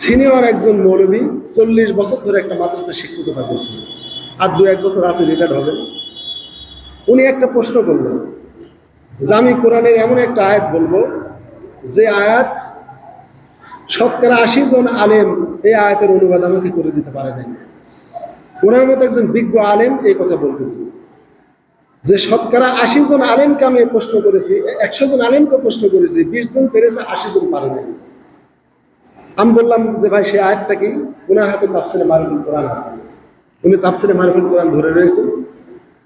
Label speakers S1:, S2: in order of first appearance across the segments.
S1: Senior একজন মৌলবী চল্লিশ বছর ধরে একটা মাদ্রাসা শিক্ষকতা করছেন। আর দু এক বছর আছে রিটায়ার্ড হবেন। উনি একটা প্রশ্ন করলেন, যে আমি কোরআনের এমন একটা আয়াত বলব, যে আয়াত শতকরা আশি জন আলেম এই আয়াতের অনুবাদ আমাকে করে দিতে পারে নাই। ওনার মতো একজন বিজ্ঞ আলেম এই কথা বলতেছে। যে শতকরা আশি জন আলেমকে আমি প্রশ্ন করেছি, একশো জন আলেমকে প্রশ্ন করেছি, বিশ জন পেরেছে, আশি জন পারে নাই। আমি বললাম যে, ভাই, সে আয়াতটা কি? ওনার হাতে তাফসিরে মারিফুল কোরআন আছে। উনি তাফসিরে মারিফুল কোরআন ধরে রয়েছেন।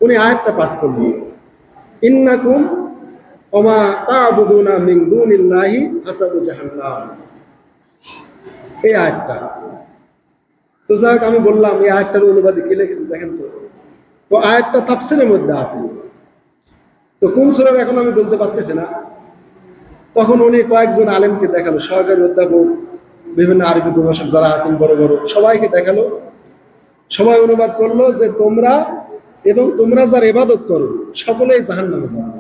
S1: উনি আয়াতটা পাঠ করলেন। ইন্নাকুম অমা তাবুদুনা মিন দুনিল্লাহি হাসাবু জাহান্নাম। এই আয়াতটা। তো যাই হোক, আমি বললাম, এই আয়াতটার অনুবাদে কি লিখেছে দেখেন তো? তো আয়াতটা তাফসিরের মধ্যে আছে। তো কোন সুরার এখন আমি বলতে পারতেছি না। তখন উনি কয়েকজন আলেমকে দেখাল, সহকারী অধ্যাপক। বিভিন্ন আরবি প্রভাষক যারা আছেন, বড় বড়, সবাইকে দেখাল। সবাই অনুবাদ করল যে তোমরা এবং তোমরা যার এবাদত করো, সকলেই জাহান নামে যাবে।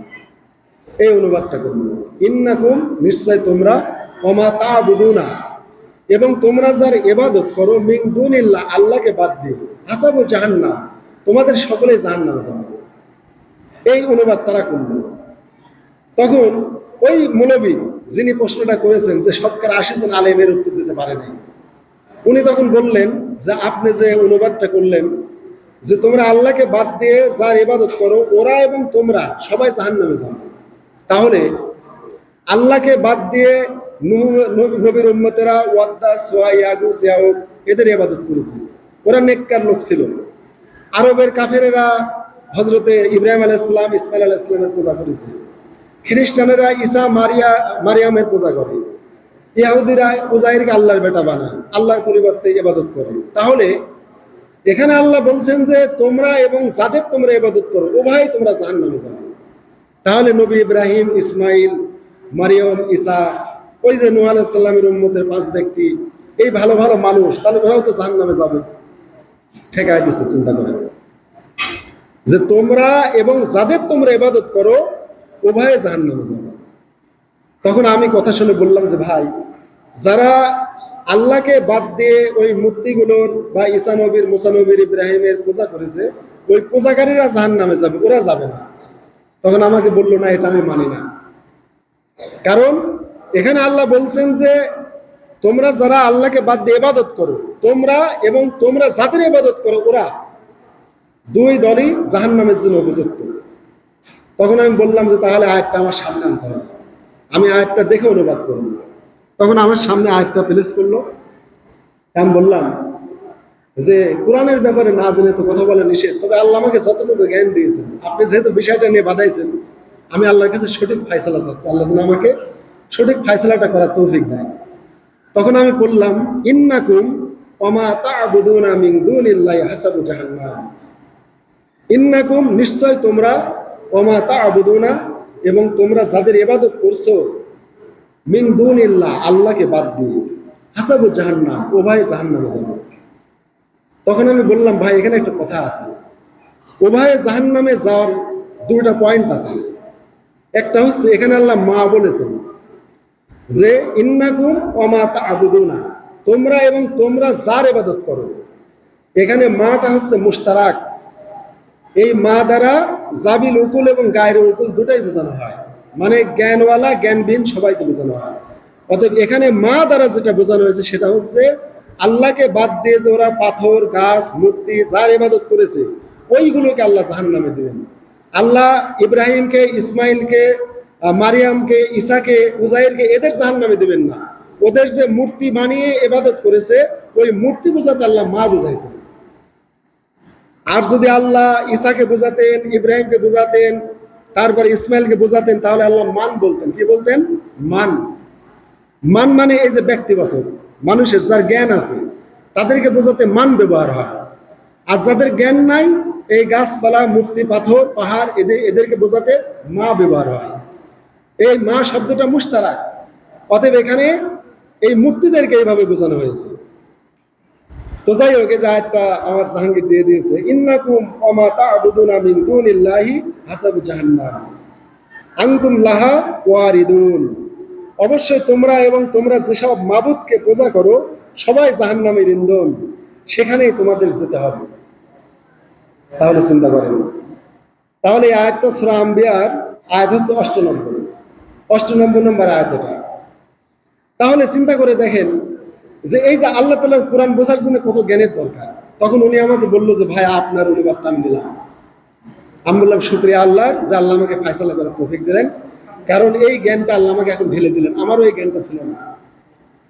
S1: এই অনুবাদটা করল। ইন্নাকুম নিশ্চয় তোমরা অমা তা বুধুনা এবং তোমরা যার এবাদত করো মিং দুনিল্লাহ, আল্লাহকে বাদ দিয়ে। হাসাবু জাহান্নাম, তোমাদের সকলেই জাহান নামে যাবে। এই অনুবাদ তারা করল। তখন ওই মৌলবী যিনি প্রশ্নটা করেছেন যে শতকরা আশি জন আলেমের উত্তর দিতে পারে নাই। উনি তখন বললেন যে, আপনি যে অনুবাদটা করলেন, যে তোমরা আল্লাহকে বাদ দিয়ে যার ইবাদত করো, ওরা এবং তোমরা সবাই জাহান নামে যাবে। তাহলে আল্লাহকে বাদ দিয়ে নবীর উম্মতেরা ওয়াদ্দা সোয়া ইয়াগু সিয়াউক এদের ইবাদত করেছে। ওরা নেককার লোক ছিল। আরবের কাফেরেরা হজরতে ইব্রাহিম আলাইসালাম ইসমাইল আলাইসালামের পূজা করেছে। খ্রিস্টানেরা ঈসা, মারিয়া, মারিয়ামের পূজা করে। ইহুদিরা উজাইরকে আল্লাহর বেটা বানায়, আল্লাহর পরিবর্তে ইবাদত করে। তাহলে এখানে আল্লাহ বলছেন যে, তোমরা এবং যাদের তোমরা ইবাদত করো, উভয় তোমরা জাহান নামে যাবে। তাহলে নবী ইব্রাহিম, ইসমাইল, মারিয়ম, ঈসা, ওই যে নুহ আলাইসাল্লামের উম্মদের পাঁচ ব্যক্তি, এই ভালো ভালো মানুষ, তাহলে ওরাও তো জাহান নামে যাবে। ঠেকায় দিচ্ছে চিন্তা করে যে তোমরা এবং যাদের তোমরা ইবাদত করো উভয়ে জাহান নামে যাবে। তখন আমি কথা শুনে বললাম যে, ভাই, যারা আল্লাহকে বাদ দিয়ে ওই মূর্তিগুলোর বা ঈসা নবীর, মুসা ইব্রাহিমের পূজা করেছে, ওই পূজাকারীরা জাহান নামে যাবে, ওরা যাবে না। তখন আমাকে বলল, না, এটা আমি মানি না। কারণ এখানে আল্লাহ বলছেন যে, তোমরা যারা আল্লাহকে বাদ দিয়ে ইবাদত করো, তোমরা এবং তোমরা যাদের ইবাদত করো, ওরা দুই দলই জাহান নামের জন্য উপযুক্ত। তখন আমি বললাম যে তাহলে আয়াতটা আমার সামনে আনতে হবে। আমি আয়াতটা দেখে অনুবাদ করব। তখন আমার সামনে আয়াতটা প্লেস করল। আমি বললাম যে, কোরআনের ব্যাপারে না জেনে তো কথা বলা নিষেধ। তবে আল্লাহ আমাকে যতটুকু জ্ঞান দিয়েছেন, আপনি যেহেতু বিষয়টা নিয়ে বাধাইছেন, আমি আল্লাহর কাছে সঠিক ফাইসলা চাচ্ছি। আল্লাহ যেন আমাকে সঠিক ফাইসলাটা করার তৌফিক দেয় তখন আমি বললাম, ইন্নাকুম অমা তা'বুদুনা মিন দুনিল্লাহি হাসাবু জাহান্নাম। ইন্নাকুম, নিশ্চয় তোমরা অমা তা'বুদুনা এবং তোমরা যাদের এবাদত করছ, মিন দুনিল্লাহ, আল্লাহকে বাদ দিয়ে। হাসাবু জাহান্নাম, উভয় জাহান্নামে যাবে। তখন আমি বললাম, ভাই, এখানে একটা কথা আছে। উভয়ে জাহান্নামে যাওয়ার দুইটা পয়েন্ট আছে। একটা হচ্ছে, এখানে আল্লাহ মা বলেছেন যে, ইন্নাকুম অমা তা'বুদুনা তোমরা এবং তোমরা যার এবাদত করো। এখানে মাটা হচ্ছে মুশতারাক। এই মা দ্বারা জাবিল উকুল এবং গায়ের উকুল দুটাই বোঝানো হয়। মানে জ্ঞানওয়ালা, জ্ঞানবিহীন সবাইকে বোঝানো হয়। অতএব এখানে মা দ্বারা যেটা বোঝানো হয়েছে সেটা হচ্ছে, আল্লাহকে বাদ দিয়ে যে ওরা পাথর, গাছ, মূর্তি, যার ইবাদত করেছে, ওইগুলোকে আল্লাহ জাহান নামে দেবেন। আল্লাহ ইব্রাহিমকে, ইসমাইলকে মারিয়ামকে ঈসাকে উজাইরকে এদের জাহান নামে দেবেন না। ওদের যে মূর্তি বানিয়ে এবাদত করেছে, ওই মূর্তি বোঝাতে আল্লাহ মা বুঝাইছেন। আর যদি আল্লাহ ঈসাকে বোঝাতেন, ইব্রাহিমকে বোঝাতেন, তারপর ইসমাইলকে বোঝাতেন, তাহলে আল্লাহ মান বলতেন। কি বলতেন? মান। মান মানে এই যে ব্যক্তিবাচক মানুষের যার জ্ঞান আছে, তাদেরকে বোঝাতে মান ব্যবহার হয়। আর যাদের জ্ঞান নাই, এই গাছপালা, মূর্তি, পাথর, পাহাড়, এদের এদেরকে বোঝাতে মা ব্যবহার হয়। এই মা শব্দটা মুস্তারাক অতএব এখানে এই মূর্তিদেরকে এইভাবে বোঝানো হয়েছে। তো যাই হোক এই আয়াতটা আমার জাহাঙ্গীর দিয়ে দিয়েছে, ইন্নাকুম অমা তা'বুদুনা মিন দুনিল্লাহি হাসাবু জাহান্নাম। আনতুম লাহা ওয়ারিদুন। অবশ্যই তোমরা এবং তোমরা যেসব মাবুদকে পূজা করো, সবাই জাহান নামের ইন্ধন। সেখানেই তোমাদের যেতে হবে। তাহলে চিন্তা করেন। তাহলে এই আয়াতটা সুরা আম্বিয়ার আয়াত হচ্ছে অষ্টনব্বই। অষ্টনব্বই নম্বর আয়াত এটা। তাহলে চিন্তা করে দেখেন যে এই যে আল্লাহ তালার কোরআন বোঝার জন্য কত জ্ঞানের দরকার। তখন উনি আমাকে বলল যে, ভাই, আপনার অনুবাদটা আমি নিলাম। আমি বললাম, শুক্রিয়া আল্লাহর যে আল্লাহ আমাকে ফায়সালা করার তৌফিক দিলেন। কারণ এই জ্ঞানটা আল্লাহ আমাকে এখন ঢেলে দিলেন। আমারও এই জ্ঞানটা ছিল না।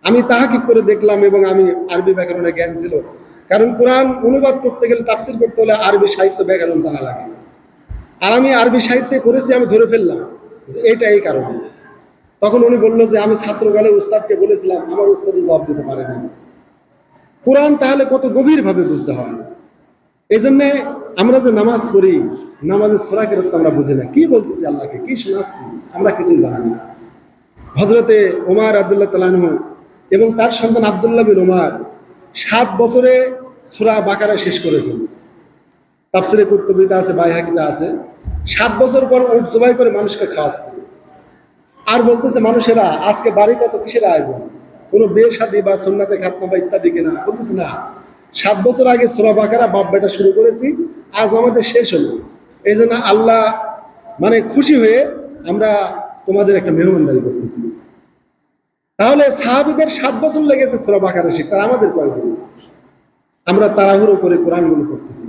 S1: আমি তাহাকিক করে দেখলাম এবং আমি আরবি ব্যাকরণের জ্ঞান ছিল। কারণ কোরআন অনুবাদ করতে গেলে, তাফসির করতে হলে আরবি সাহিত্য ব্যাকরণ জানা লাগে। আর আমি আরবি সাহিত্যে পড়েছি, আমি ধরে ফেললাম যে, এটা এই কারণে। তখন উনি বলল যে, আমি ছাত্রকালে উস্তাদকে বলেছিলাম, আমার উস্তাদে জবাব দিতে পারেনি কোরআন তাহলে কত গভীরভাবে বুঝতে হয়। এই জন্যে আমরা যে নামাজ পড়ি, নামাজের সোরা কেরত আমরা বুঝি না। কি বলতেছি আল্লাহকে? কি শোনাচ্ছি? আমরা কিছুই জানি না। হজরতে ওমার আবদুল্লাহ তালানহু এবং তার সন্তান আবদুল্লাহ বিন ওমার সাত বছরে সোরা বাকারা শেষ করেছেন। তাফসিরে কুর্তবিতে আছে, বাইহাকিতে আছে। সাত বছর পর উঠ জবাই করে মানুষকে খাওয়াচ্ছে। আর বলতেছে মানুষেরা, আজকে বাড়িতে তো কিসের আয়োজন? কোনো বিয়ে শাদী বা সন্ন্যাতে খাতনা বা ইত্যাদি কিনা? বলতেছে না। সাত বছর আগে সোরা বাকারা বাপ বেটা শুরু করেছি, আজ আমাদের শেষ হলো। এই জন্য আল্লাহ মানে খুশি হয়ে আমরা তোমাদের একটা মেহমানদারি করতেছি। তাহলে সাহাবিদের সাত বছর লেগেছে সোরা বাকারা শিখতে আমাদের কয়েকদিন আমরা তাড়াহুড়ো করে কোরআনগুলো করতেছি